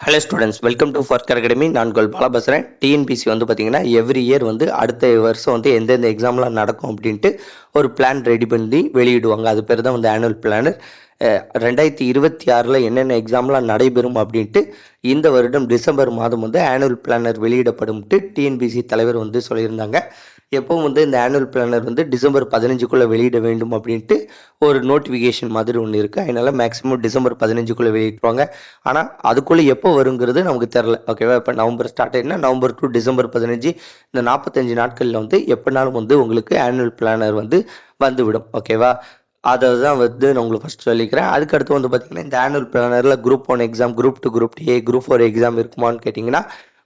Hello students welcome to ஃபர்க் academy நான் கோல் பாலா பேசுகிறேன் டிஎன்பிசி வந்து பார்த்தீங்கன்னா எவ்ரி இயர் வந்து அடுத்த வருஷம் வந்து எந்தெந்த எக்ஸாம்லாம் நடக்கும் அப்படின்ட்டு ஒரு பிளான் ரெடி பண்ணி வெளியிடுவாங்க. அது பேர் தான் வந்து ஆனுவல் பிளானர் ரெண்டாயிரத்தி இருபத்தி ஆறில் என்னென்ன எக்ஸாம்லாம் நடைபெறும் அப்படின்ட்டு இந்த வருடம் டிசம்பர் மாதம் வந்து ஆனுவல் பிளானர் வெளியிடப்படும்ட்டு டிஎன்பிசி தலைவர் வந்து சொல்லியிருந்தாங்க. எப்பவும் வந்து இந்த ஆனுவல் பிளானர் வந்து டிசம்பர் பதினஞ்சுக்குள்ளே வெளியிட வேண்டும் அப்படின்ட்டு ஒரு நோட்டிஃபிகேஷன் மாதிரி ஒன்று இருக்குது அதனால மேக்ஸிமம் டிசம்பர் பதினஞ்சுக்குள்ளே வெளியிட்டுருவாங்க. ஆனால் அதுக்குள்ளே எப்போ வருங்கிறது நமக்கு தெரில ஓகேவா இப்போ நவம்பர் ஸ்டார்ட் ஆயிடுனா நவம்பர் டு டிசம்பர் பதினஞ்சு இந்த நாற்பத்தஞ்சு நாட்களில் வந்து எப்போனாலும் வந்து உங்களுக்கு ஆனுவல் பிளானர் வந்து வந்துவிடும். ஓகேவா அதை தான் வந்து நான் உங்களுக்கு ஃபஸ்ட் சொல்லிக்கிறேன். அதுக்கு அடுத்து வந்து பார்த்தீங்கன்னா இந்த annual பிளானரில் group one exam group two group A group four exam இருக்குமான்னு கேட்டிங்கன்னா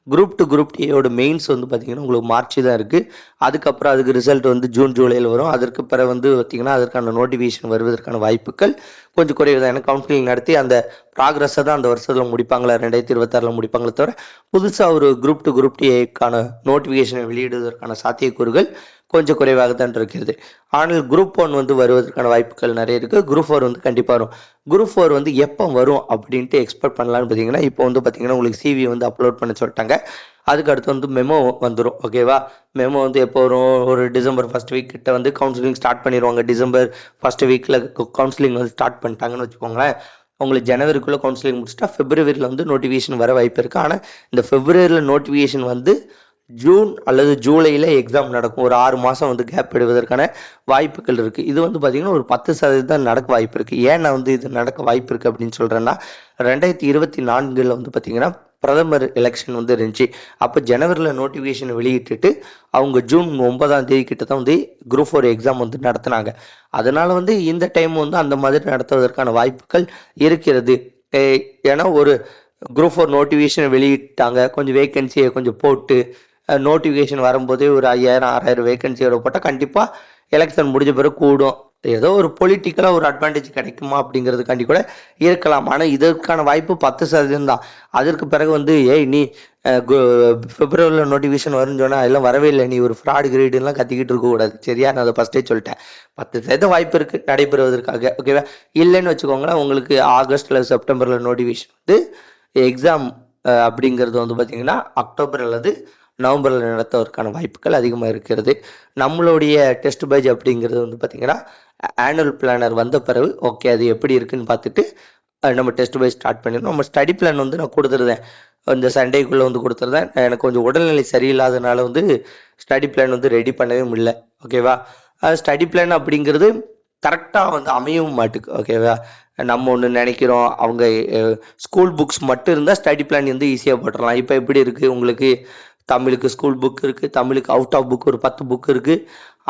குரூப் டூ குரூப் ஏயோட மெயின்ஸ் வந்து பார்த்தீங்கன்னா உங்களுக்கு மார்ச் தான் இருக்குது அதுக்கப்புறம் அதுக்கு ரிசல்ட் வந்து ஜூன் ஜூலையில் வரும். அதற்கு பிறகு வந்து பார்த்தீங்கன்னா அதற்கான நோட்டிஃபிகேஷன் வருவதற்கான வாய்ப்புகள் கொஞ்சம் குறைவு தான். ஏன்னா கவுன்சிலிங் நடத்தி அந்த ப்ராக்ரஸை தான் அந்த வருஷத்தில் முடிப்பாங்களா? ரெண்டாயிரத்தி இருபத்தாறில் முடிப்பாங்களே தவிர புதுசாக ஒரு குரூப் டு குரூப் டிஏக்கான நோட்டிஃபிகேஷனை வெளியிடுவதற்கான சாத்தியக்கூறுகள் கொஞ்சம் குறைவாக தான் இருக்கிறது. ஆனால் குரூப் ஒன் வந்து வருவதற்கான வாய்ப்புகள் நிறைய இருக்குது குரூப் ஃபோர் வந்து கண்டிப்பாக வரும். குரூப் ஃபோர் வந்து எப்போ வரும் அப்படின்ட்டு எக்ஸ்பெக்ட் பண்ணலான்னு பார்த்தீங்கன்னா இப்போ வந்து பார்த்தீங்கன்னா உங்களுக்கு சிவி வந்து அப்லோட் பண்ண சொல்லிட்டாங்க. அதுக்கு அடுத்து வந்து மெமோ வந்துடும் ஓகேவா மெமோ வந்து எப்போ வரும்? ஒரு டிசம்பர் ஃபர்ஸ்ட் வீக் கிட்ட வந்து கவுன்சிலிங் ஸ்டார்ட் பண்ணிடுவாங்க டிசம்பர் ஃபர்ஸ்ட் வீக்கில் கவுன்சிலிங் வந்து ஸ்டார்ட் பண்ணிட்டாங்கன்னு வச்சுக்கோங்களேன். உங்களுக்கு ஜனவரிக்குள்ளே கவுன்சிலிங் முடிச்சுட்டா ஃபெப்ரவரியில் வந்து நோட்டிஃபிகேஷன் வர வாய்ப்பு இருக்குது ஆனால் இந்த ஃபெப்ரவரியில் நோட்டிஃபிகேஷன் வந்து ஜூன் அல்லது ஜூலையில் எக்ஸாம் நடக்கும். ஒரு ஆறு மாதம் வந்து கேப் விடுவதற்கான வாய்ப்புகள் இருக்குது இது வந்து பார்த்திங்கன்னா ஒரு பத்து சதவீதம் நடக்க வாய்ப்பு இருக்குது ஏன் நான் வந்து இது நடக்க வாய்ப்பு இருக்குது அப்படின்னு சொல்கிறேன்னா ரெண்டாயிரத்தி இருபத்தி நான்கில் வந்து பார்த்திங்கன்னா பிரதமர் எலெக்ஷன் வந்து இருந்துச்சு. அப்போ ஜனவரியில் நோட்டிஃபிகேஷன் வெளியிட்டுட்டு அவங்க ஜூன் ஒன்பதாம் தேதி கிட்ட தான் வந்து குரூப் ஃபோர் எக்ஸாம் வந்து நடத்தினாங்க. அதனால் வந்து இந்த டைம் வந்து அந்த மாதிரி நடத்துவதற்கான வாய்ப்புகள் இருக்கிறது. ஏ- ஏன்னா ஒரு குரூப் ஃபோர் நோட்டிஃபிகேஷன் வெளியிட்டாங்க. கொஞ்சம் வேக்கன்சியை கொஞ்சம் போட்டு நோட்டிஃபிகேஷன் வரும்போதே ஒரு ஐயாயிரம் ஆறாயிரம் வேகன்சியோட போட்டால் கண்டிப்பாக எலெக்ஷன் முடிஞ்ச பிறகு கூடும். ஏதோ ஒரு பொலிட்டிக்கலாக ஒரு அட்வான்டேஜ் கிடைக்குமா அப்படிங்கிறதுக்காண்டி கூட இருக்கலாம். ஆனால் இதற்கான வாய்ப்பு பத்து சதவீதம் தான். அதற்கு பிறகு வந்து ஏய் நீ பிப்ரவரியில் நோட்டிஃபிகேஷன் வரும்னு சொன்னால் அதெல்லாம் வரவே இல்லை. நீ ஒரு ஃப்ராட் கிரீடுலாம் கத்திக்கிட்டு இருக்கக்கூடாது சரியா? நான் அதை ஃபஸ்ட்டே சொல்லிட்டேன். பத்து சதவீதம் வாய்ப்பு இருக்குது நடைபெறுவதற்காக. ஓகேவா இல்லைன்னு வச்சுக்கோங்களேன் உங்களுக்கு ஆகஸ்ட்டில் செப்டம்பரில் நோட்டிஃபிகேஷன் வந்து எக்ஸாம் அப்படிங்கிறது வந்து பார்த்தீங்கன்னா அக்டோபர் அல்லது நவம்பரில் நடத்துவதற்கான வாய்ப்புகள் அதிகமாக இருக்கிறது. நம்மளுடைய டெஸ்ட் பேஜ் அப்படிங்கிறது வந்து பார்த்திங்கன்னா ஆனுவல் பிளானர் வந்த பிறகு ஓகே அது எப்படி இருக்குன்னு பார்த்துட்டு நம்ம டெஸ்ட் பேஜ் ஸ்டார்ட் பண்ணிடணும். நம்ம ஸ்டடி பிளான் வந்து நான் கொடுத்துருந்தேன். இந்த சண்டேக்குள்ளே வந்து கொடுத்துருந்தேன். எனக்கு கொஞ்சம் உடல்நிலை சரியில்லாதனால வந்து ஸ்டடி பிளான் வந்து ரெடி பண்ணவே முடியல. ஓகேவா ஸ்டடி பிளான் அப்படிங்கிறது கரெக்டாக வந்து அமையவும் மாட்டுக்கு. ஓகேவா நம்ம ஒன்று நினைக்கிறோம். அவங்க ஸ்கூல் புக்ஸ் மட்டும் இருந்தால் ஸ்டடி பிளான் வந்து ஈஸியாக போட்டுடலாம் இப்போ எப்படி இருக்குது உங்களுக்கு தமிழுக்கு ஸ்கூல் புக் இருக்குது தமிழுக்கு அவுட் ஆஃப் புக் ஒரு பத்து புக் இருக்குது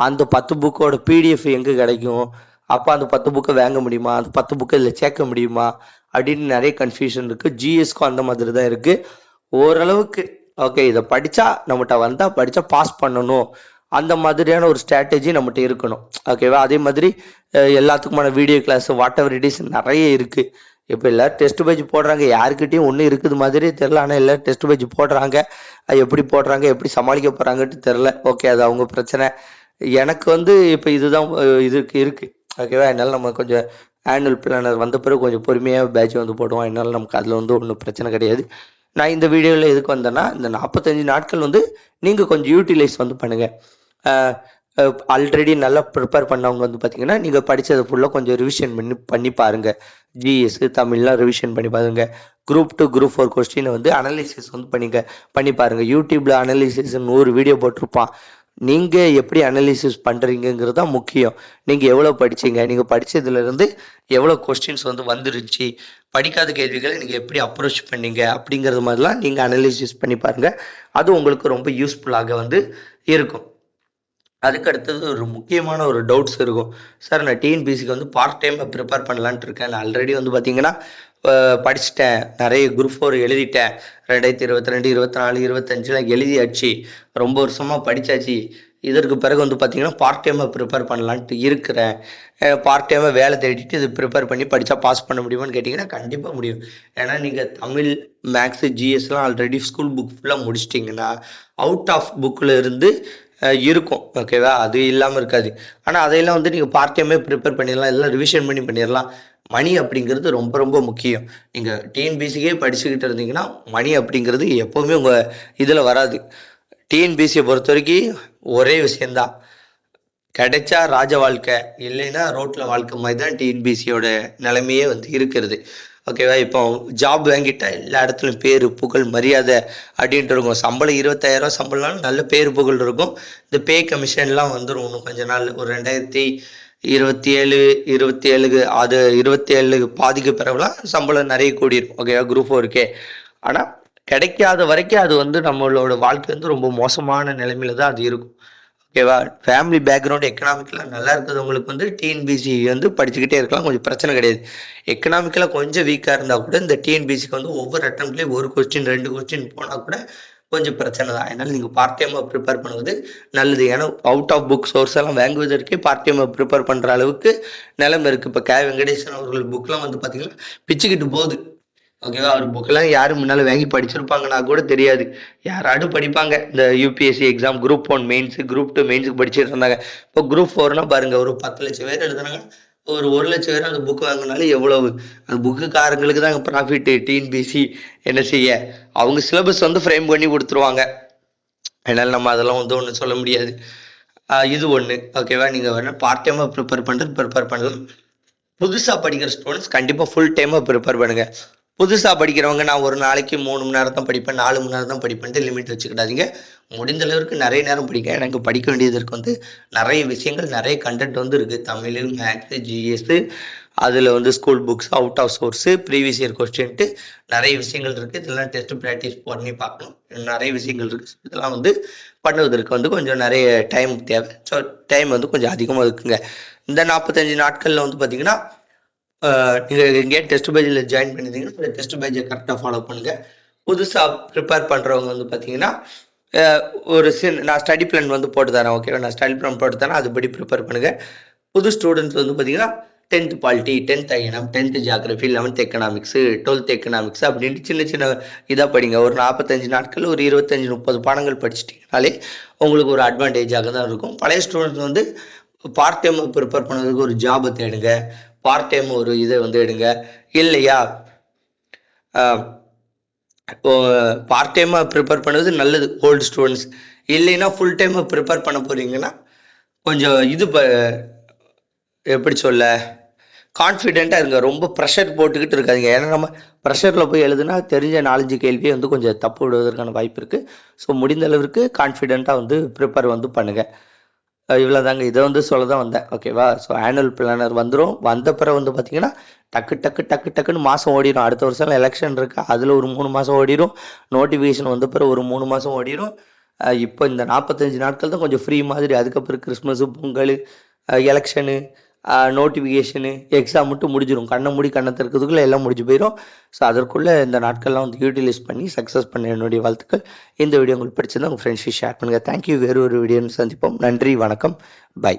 அந்த பத்து புக்கோட பிடிஎஃப் எங்கே கிடைக்கும்? அப்போ அந்த பத்து புக்கை வாங்க முடியுமா? அந்த பத்து புக்கை இதில் சேர்க்க முடியுமா? அப்படின்னு நிறைய கன்ஃபியூஷன் இருக்குது ஜிஎஸ்க்கும் அந்த மாதிரி தான் இருக்குது ஓரளவுக்கு ஓகே இதை படித்தா நம்மகிட்ட வந்தால் படித்தா பாஸ் பண்ணணும். அந்த மாதிரியான ஒரு ஸ்ட்ராட்டஜி நம்மகிட்ட இருக்கணும். ஓகேவா அதே மாதிரி எல்லாத்துக்குமான video class whatever it is நிறைய இருக்குது இப்போ எல்லாரும் டெஸ்ட் பேஜ் போடுறாங்க. யாருக்கிட்டையும் ஒன்றும் இருக்குது மாதிரி தெரில ஆனால் எல்லாரும் டெஸ்ட் பேஜ் போடுறாங்க. அது எப்படி போடுறாங்க எப்படி சமாளிக்க போகிறாங்கன்ட்டு தெரில ஓகே அது அவங்க பிரச்சனை. எனக்கு வந்து இப்போ இதுதான் இதுக்கு இருக்குது ஓகேவா என்னால் நம்ம கொஞ்சம் ஆனுவல் பிளானர் வந்த பிறகு கொஞ்சம் பொறுமையாக பேட்ச் வந்து போடுவோம். என்னால் நமக்கு அதில் வந்து ஒன்றும் பிரச்சனை கிடையாது. நான் இந்த வீடியோவில் எதுக்கு வந்தேன்னா இந்த நாற்பத்தஞ்சு நாட்கள் வந்து நீங்கள் கொஞ்சம் யூட்டிலைஸ் வந்து பண்ணுங்கள் ஆல்ரெடி நல்லா ப்ரிப்பேர் பண்ணவங்க வந்து பார்த்தீங்கன்னா நீங்கள் படித்ததை ஃபுல்லாக கொஞ்சம் ரிவிஷன் பண்ணி பண்ணி பாருங்கள் ஜிஎஸ் தமிழ்லாம் ரிவிஷன் பண்ணி பாருங்க. குரூப் டூ குரூப் ஃபோர் கொஸ்டினை வந்து அனலிசிஸ் வந்து பண்ணிங்க பண்ணி பாருங்கள் யூடியூப்பில் அனலிசிஸ் நூறு வீடியோ போட்டிருப்பான். நீங்கள் எப்படி அனலிசிஸ் பண்ணுறீங்கிறது தான் முக்கியம். நீங்கள் எவ்வளோ படிச்சீங்க? நீங்கள் படித்ததுலேருந்து எவ்வளோ கொஸ்டின்ஸ் வந்து வந்துருச்சு? படிக்காத கேள்விகளை நீங்கள் எப்படி அப்ரோச் பண்ணீங்க? அப்படிங்கிறது மாதிரிலாம் நீங்கள் அனலிசிஸ் பண்ணி பாருங்கள் அது உங்களுக்கு ரொம்ப யூஸ்ஃபுல்லாக வந்து இருக்கும். அதுக்கு அடுத்தது ஒரு முக்கியமான ஒரு டவுட்ஸ் இருக்கும். சார் நான் டிஎன்பிசிக்கு வந்து பார்ட் டைமாக ப்ரிப்பேர் பண்ணலான்ட்டு இருக்கேன். நான் ஆல்ரெடி வந்து பார்த்தீங்கன்னா படிச்சுட்டேன் படிச்சிட்டேன். நிறைய குரூப் ஃபோர் எழுதிட்டேன். ரெண்டாயிரத்தி இருபத்தி ரெண்டு இருபத்தி நாலு இருபத்தஞ்சில் எழுதியாச்சு. ரொம்ப வருஷமாக படித்தாச்சு இதற்கு பிறகு வந்து பார்த்தீங்கன்னா பார்ட் டைமாக ப்ரிப்பேர் பண்ணலான்ட்டு இருக்கிறேன். பார்ட் டைமாக வேலை தேடிட்டு இது ப்ரிப்பேர் பண்ணி படித்தா பாஸ் பண்ண முடியுமான்னு கேட்டிங்கன்னா கண்டிப்பாக முடியும். ஏன்னா நீங்கள் தமிழ் மேக்ஸு ஜிஎஸ்லாம் ஆல்ரெடி ஸ்கூல் புக் ஃபுல்லாக முடிச்சிட்டிங்கன்னா அவுட் ஆஃப் புக்கில் இருந்து இருக்கும். ஓகேவா அது இல்லாமல் இருக்காது. ஆனால் அதையெல்லாம் வந்து நீங்கள் பார்ட் டைமே ப்ரிப்பேர் பண்ணிடலாம். எல்லாம் ரிவிஷன் பண்ணி பண்ணிடலாம். மணி அப்படிங்கிறது ரொம்ப ரொம்ப முக்கியம். நீங்கள் டிஎன்பிசிக்கே படிச்சுக்கிட்டு இருந்தீங்கன்னா மணி அப்படிங்கிறது எப்போவுமே உங்கள் இதில் வராது. டிஎன்பிசியை பொறுத்த வரைக்கும் ஒரே விஷயந்தான் கிடைச்சா ராஜ வாழ்க்கை இல்லைன்னா ரோட்டில் வாழ்க்கை மாதிரி தான் டிஎன்பிசியோட நிலைமையே வந்து இருக்கிறது. ஓகேவா இப்போ ஜாப் வாங்கிட்டா எல்லா இடத்துலையும் பேர் புகழ் மரியாதை அப்படின்ட்டு இருக்கும். சம்பளம் இருபத்தாயிரம் சம்பளம்னாலும் நல்ல பேர் புகழ் இருக்கும். இந்த பே கமிஷன்லாம் வந்துடும் இன்னும் கொஞ்ச நாள். ஒரு ரெண்டாயிரத்தி இருபத்தி ஏழு இருபத்தி ஏழுக்கு அது இருபத்தி ஏழு பாதிக்கு பிறகுலாம் சம்பளம் நிறைய கூடிரும். ஓகேவா குரூப் ஒர்க்கே ஆனால் கிடைக்காத வரைக்கும் அது வந்து நம்மளோட வாழ்க்கை வந்து ரொம்ப மோசமான நிலைமையில தான் அது இருக்கும். ஓகேவா? ஃபேமிலி பேக்ரவுண்ட் எக்கனாமிக்கலாக நல்லா இருக்கிறவங்களுக்கு வந்து டிஎன்பிசி வந்து படிச்சுக்கிட்டே இருக்கலாம். கொஞ்சம் பிரச்சனை கிடையாது. எக்கனாமிக்கலாக கொஞ்சம் வீக்காக இருந்தால் கூட இந்த டிஎன்பிசிக்கு வந்து ஒவ்வொரு அட்டம்ப்ட்லேயும் ஒரு கொஸ்டின் ரெண்டு கொஸ்டின் போனால் கூட கொஞ்சம் பிரச்சனை தான். அதனால நீங்கள் பார்ட் டைமாக ப்ரிப்பேர் பண்ணுவது நல்லது. ஏன்னா அவுட் ஆஃப் புக் சோர்ஸ் எல்லாம் வாங்குவதற்கே பார்ட் டைமாக ப்ரிப்பேர் பண்ணுற அளவுக்கு நிலைமை இருக்குது இப்போ கே வெங்கடேசன் அவர்கள் புக்லாம் வந்து பார்த்தீங்கன்னா பிச்சுக்கிட்டு போகுது. ஓகேவா அவர் புக்கெல்லாம் யாரும் முன்னால் வாங்கி படிச்சிருப்பாங்கன்னா கூட தெரியாது. யாராடும் படிப்பாங்க. இந்த UPSC exam group one mains group two மெயின்ஸுக்கு படிச்சுட்டு இருந்தாங்க. இப்போ குரூப் ஃபோர்னா பாருங்க ஒரு பத்து லட்சம் பேர் எழுதுனாங்க ஒரு ஒரு லட்சம் பேர் அந்த புக் வாங்கினாலும் எவ்வளவு? அந்த புக்குக்காரங்களுக்கு தான் ப்ராஃபிட்டு டிஎன்பிசி என்ன செய்ய அவங்க சிலபஸ் வந்து ஃப்ரேம் பண்ணி கொடுத்துருவாங்க. அதனால நம்ம அதெல்லாம் வந்து ஒன்றும் சொல்ல முடியாது. இது ஒன்று ஓகேவா நீங்கள் வேணால் பார்ட் டைமாக ப்ரிப்பேர் பண்ணுறது ப்ரிப்பேர் பண்ணலாம் புதுசாக படிக்கிற ஸ்டூடெண்ட்ஸ் கண்டிப்பாக ஃபுல் டைமாக ப்ரிப்பேர் பண்ணுங்கள் புதுசாக படிக்கிறவங்க நான் ஒரு நாளைக்கு மூணு மணி நேரம் தான் படிப்பேன் நாலு மணி நேரம் தான் படிப்பேன்ட்டு லிமிட் வச்சுக்கிடாதீங்க. முடிந்த அளவுக்கு நிறைய நேரம் படிக்க எனக்கு படிக்க வேண்டியது இருக்கு வந்து நிறைய விஷயங்கள் நிறைய கண்டென்ட் வந்து இருக்குது தமிழ் மேக்ஸு ஜிஎஸ்ஸு அதில் வந்து school books out of source previous year கொஸ்டின்ட்டு நிறைய விஷயங்கள் இருக்குது இதெல்லாம் டெஸ்ட் ப்ராக்டிஸ் பண்ணி பார்க்கணும். இன்னும் நிறைய விஷயங்கள் இருக்குது இதெல்லாம் வந்து பண்ணுவதற்கு வந்து கொஞ்சம் நிறைய டைம் தேவை. ஸோ டைம் வந்து கொஞ்சம் அதிகமாக இருக்குங்க. இந்த நாற்பத்தஞ்சு நாட்களில் வந்து பார்த்திங்கன்னா நீங்கள் எங்கேயா டெஸ்ட் பேஜில் ஜாயின் பண்ணியிருந்தீங்கன்னா அந்த டெஸ்ட் பேஜை கரெக்டாக ஃபாலோ பண்ணுங்கள் புதுசாக ப்ரிப்பேர் பண்ணுறவங்க வந்து பார்த்தீங்கன்னா ஒரு சின் நான் ஸ்டடி பிளான் வந்து போட்டு தரேன் ஓகேவா நான் ஸ்டடி பிளான் போட்டு தரேன் அதுபடி ப்ரிப்பேர் பண்ணுங்கள் புது ஸ்டூடெண்ட்ஸ் வந்து பார்த்தீங்கன்னா tenth polity tenth ஐஎனம் tenth geography eleventh economics twelfth economics அப்படின்ட்டு சின்ன சின்ன இதாக படிங்க. ஒரு நாற்பத்தஞ்சு நாட்கள் ஒரு இருபத்தஞ்சி முப்பது பாடங்கள் படிச்சிட்டிங்கனாலே உங்களுக்கு ஒரு அட்வான்டேஜாக தான் இருக்கும். பழைய ஸ்டூடெண்ட்ஸ் வந்து பார்ட் டைம் ப்ரிப்பேர் பண்ணுறதுக்கு ஒரு ஜாபை தேடுங்க. பார்ட் டைம் ஒரு இதை வந்து எடுங்க. இல்லையா? பார்ட் டைமாக ப்ரிப்பேர் பண்ணுறது நல்லது ஓல்டு ஸ்டூடெண்ட்ஸ் இல்லைன்னா ஃபுல் டைமாக ப்ரிப்பேர் பண்ண போறீங்கன்னா கொஞ்சம் இது ப எப்படி சொல்ல கான்ஃபிடெண்ட்டாக இருங்க. ரொம்ப ப்ரெஷர் போட்டுக்கிட்டு இருக்காதிங்க. ஏன்னா நம்ம ப்ரெஷரில் போய் எழுதுனா தெரிஞ்ச நாலஞ்சு கேள்வியை வந்து கொஞ்சம் தப்பு விடுவதற்கான வாய்ப்பு இருக்குது ஸோ முடிந்த அளவிற்கு கான்ஃபிடெண்ட்டாக வந்து ப்ரிப்பேர் வந்து பண்ணுங்கள் இவ்வளோ தாங்க இதை வந்து சொல்ல தான் வந்தேன் ஓகேவா ஸோ ஆனுவல் பிளானர் வந்துடும் வந்த பிறகு வந்து பார்த்தீங்கன்னா டக்கு டக்கு டக்கு டக்குன்னு மாதம் ஓடிடும் அடுத்த வருஷம் எலெக்ஷன் இருக்குது அதில் ஒரு மூணு மாதம் ஓடிடும் நோட்டிஃபிகேஷன் வந்த பிறகு ஒரு மூணு மாதம் ஓடிடும் இப்போ இந்த நாற்பத்தஞ்சு நாட்கள் தான் கொஞ்சம் ஃப்ரீ மாதிரி. அதுக்கப்புறம் Christmas Pongal election notification exam மட்டும் முடிஞ்சிடும் கண்ணை மூடி கண்ணை திறக்கிறதுக்குள்ளே எல்லாம் முடிஞ்சு போயிடும் ஸோ அதற்குள்ளே இந்த நாட்கள்லாம் வந்து யூட்டிலைஸ் பண்ணி சக்ஸஸ் பண்ண என்னுடைய வாழ்த்துக்கள். இந்த வீடியோ உங்களுக்கு பிடிச்சிருந்தா உங்கள் ஃப்ரெண்ட்ஸுக்கு ஷேர் பண்ணுங்கள் தேங்க்யூ வேறு ஒரு வீடியோன்னு சந்திப்போம். நன்றி. வணக்கம். பை